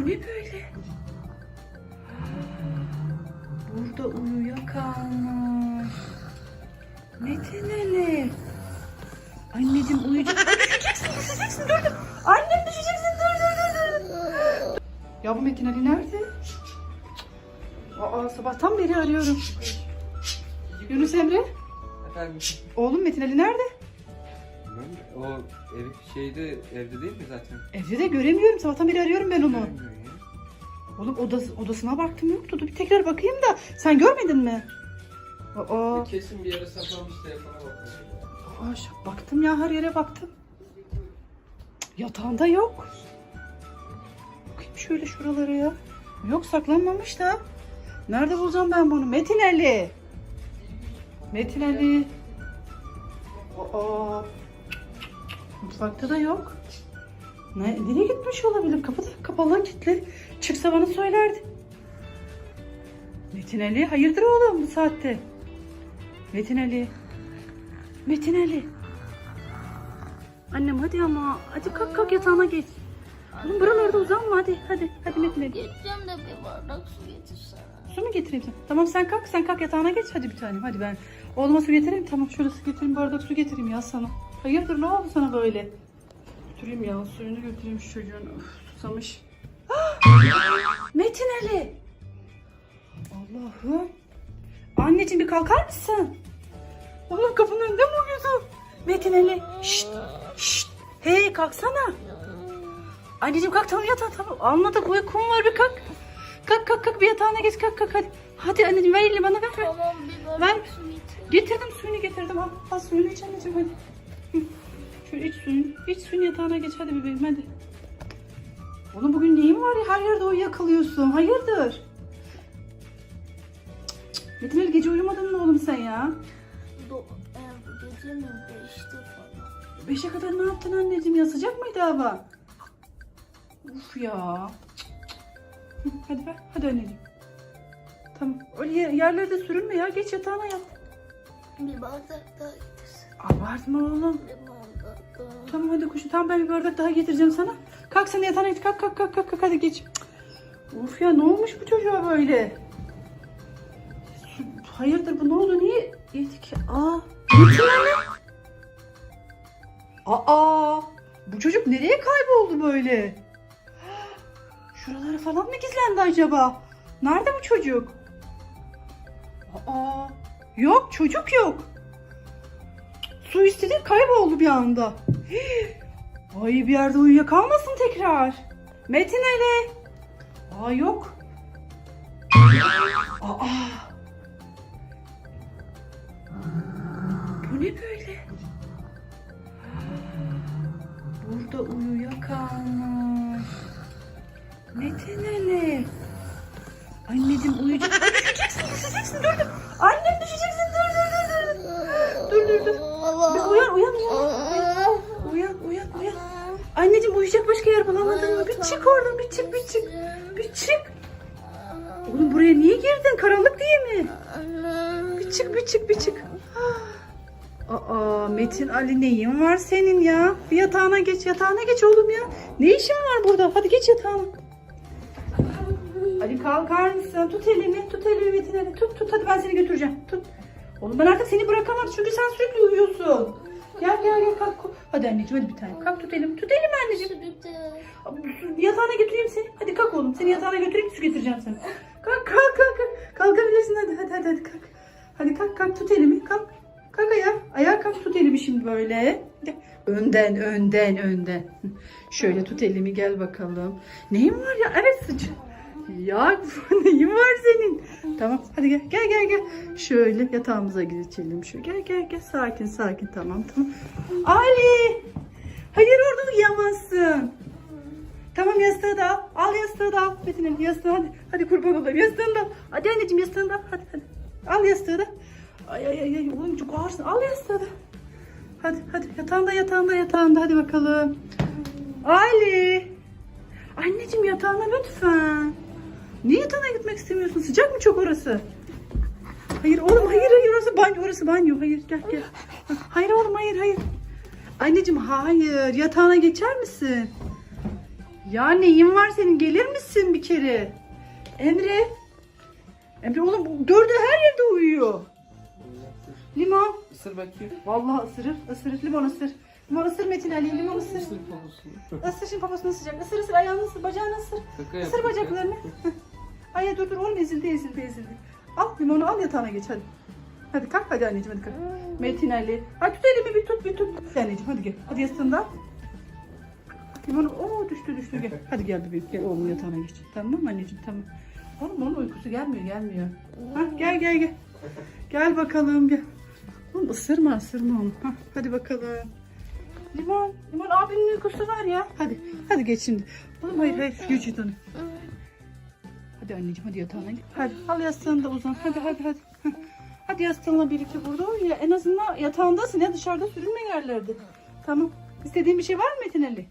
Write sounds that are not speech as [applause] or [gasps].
Bu ne böyle? Burada uyuyakalmış. Metin Ali. Anneciğim uyuyacak. düşeceksin düşeceksin dur dur. Annem düşeceksin dur dur dur dur. Ya bu Metin Ali nerede? Aa sabahtan beri arıyorum. Yunus Emre. Efendim, Oğlum Metin Ali nerede? O ev şeyde evde değil mi zaten? Evde de göremiyorum. Sabahtan beri arıyorum ben onu. Ya. Oğlum odası, odasına baktım yoktu. Dur bir tekrar bakayım da. Sen görmedin mi? Aa, Kesin bir yere saklamış telefona bakmış. aa, şu- baktım ya her yere baktım. Cık, Yatağında yok. Bakayım şöyle şuralara ya. Yok saklanmamış da. Nerede bulacağım ben bunu? Metin Ali. Metin Ali. Aa. Mutfakta da yok. Ne, nereye gitmiş olabilir? Kapı da kapalı kilitli. Çıksa bana söylerdi. Metin Ali hayırdır oğlum bu saatte? Metin Ali. Metin Ali. Annem hadi ama. Hadi kalk kalk yatağına geç. Oğlum buralarda uzanma hadi. Hadi hadi Metin Ali. Gideceğim de bir bardak su getirsene. Su mu getireyim sana? Tamam sen kalk sen kalk yatağına geç hadi bir tanem hadi ben. Oğluma su getireyim tamam şöyle su getireyim bardak su getireyim ya sana. Hayırdır ne oldu sana böyle? Götüreyim ya suyunu götüreyim şu çocuğun. Of, susamış. [gasps] Metin Ali. Allah'ım. Anneciğim bir kalkar mısın? Oğlum kapının önünde mi uyuyorsun? Metin Ali. Şşt, şşt. Hey kalksana. Anneciğim kalk tamam yatağa tamam. Anladık uykum var bir kalk. Kalk kalk kalk bir yatağına geç kalk kalk hadi. Hadi anneciğim ver elini bana ver. Tamam bir Ver. Getirdim suyunu getirdim al. Al suyunu iç anneciğim hadi. Şöyle iç suyunu. İç suyunu yatağına geç hadi bebeğim hadi. Oğlum bugün neyin var ya her yerde uyuyakalıyorsun. Hayırdır? Cık, cık. Metin Ali gece uyumadın mı oğlum sen ya? Do e, gece mi beşte falan. Beşe kadar ne yaptın anneciğim ya sıcak mıydı hava? Uf ya. Hadi ver hadi anneciğim. Tamam öyle yer- yerlerde sürünme ya geç yatağına yat. Bir bardak daha. Abartma oğlum. Tamam hadi kuşum tamam ben bir bardak daha getireceğim sana. Kalk sen yatağına git kalk kalk kalk kalk kalk hadi geç. Uf ya ne olmuş bu çocuğa böyle? Hayırdır bu ne oldu niye yedik? Aa. Metin Ali. Aa. Bu çocuk nereye kayboldu böyle? Şuralara falan mı gizlendi acaba? Nerede bu çocuk? Aa. Yok çocuk yok. Su istedi kayboldu bir anda. Ay bir yerde uyuyakalmasın tekrar. Metin Ali. Aa yok. Aa. Bu ne böyle? Burada uyuyakalmış. Metin Ali. Anneciğim uyuyacak. Ay, düşeceksin düşeceksin dur Bir uyan uyan uyan. Uyan uyan uyan. Anneciğim uyuyacak başka yer bulamadın mı? Bir çık oradan bir çık bir çık. Bir çık. Oğlum buraya niye girdin? Karanlık diye mi? Bir çık bir çık bir çık. Aa Metin Ali neyin var senin ya? Bir yatağına geç yatağına geç oğlum ya. Ne işin var burada? Hadi geç yatağına. Ali kalkar mısın? Tut elimi, tut elimi Metin Ali. Tut tut hadi ben seni götüreceğim. Tut. Oğlum ben artık seni bırakamam çünkü sen sürekli uyuyorsun. Gel gel gel kalk. Hadi anneciğim hadi bir tane. Kalk tut elimi. Tut elimi anneciğim. Yatağına götüreyim seni. Hadi kalk oğlum. Seni yatağına götüreyim su getireceğim sana. Kalk kalk kalk. kalk. Kalkabilirsin hadi hadi hadi hadi kalk. Hadi kalk kalk tut elimi kalk. Kalk ayağa. Ayağa kalk tut elimi şimdi böyle. Önden önden önden. Şöyle tut elimi gel bakalım. Neyin var ya? Evet sıcak. Ya [laughs] neyin var senin? Tamam hadi gel gel gel gel. Şöyle yatağımıza geçelim şu. Gel gel gel sakin sakin tamam tamam. Ali! Hayır orada uyuyamazsın. Tamam yastığı da al. Al yastığı da al. Metin Ali yastığı hadi. Hadi kurban olayım yastığını da al. Hadi anneciğim yastığını da. Hadi hadi. Al yastığı da. Ay ay ay oğlum çok ağırsın. Al yastığı da. Hadi hadi yatağında yatağında yatağında hadi bakalım. Ali. Anneciğim yatağına lütfen. Niye yatağına gitmek istemiyorsun? Sıcak mı çok orası? Hayır oğlum hayır hayır orası banyo orası banyo. Hayır gel gel. Hayır oğlum hayır hayır. Anneciğim hayır yatağına geçer misin? Ya neyin var senin? Gelir misin bir kere? Emre. Emre oğlum dördü her yerde uyuyor. Limon. Isır bakayım. Vallahi ısırır, ısırır. Limon ısır. Limon ısır Metin Ali, limon ısır. Isır poposunu. Isır şimdi paposunu ısıracak. Isır ısır ayağını ısır, bacağını ısır. Şaka Isır bacaklarını. [laughs] Ay dur dur oğlum ezildi ezildi ezildi. Al limonu al yatağına geç hadi. Hadi kalk hadi anneciğim hadi kalk. Metin Ali. Hadi tut elimi bir tut bir tut. Anneciğim hadi gel. Hadi yastığında. Limonu ooo düştü düştü gel. Hadi gel bebeğim gel oğlum yatağına geç. Tamam mı anneciğim tamam. Oğlum onun uykusu gelmiyor gelmiyor. Ha, gel gel gel. Gel bakalım gel. Oğlum ısırma ısırma onu. Ha, hadi bakalım. Limon. Limon abinin uykusu var ya. Hadi. Hadi geç şimdi. Oğlum hayır hayır. Geç onu. Hadi anneciğim hadi yatağına git. Hadi al yastığını da uzan. Hadi hadi hadi. Hadi yastığınla birlikte burada uyu ya. En azından yatağındasın ya dışarıda sürünme yerlerde. Tamam. İstediğin bir şey var mı Metin Ali?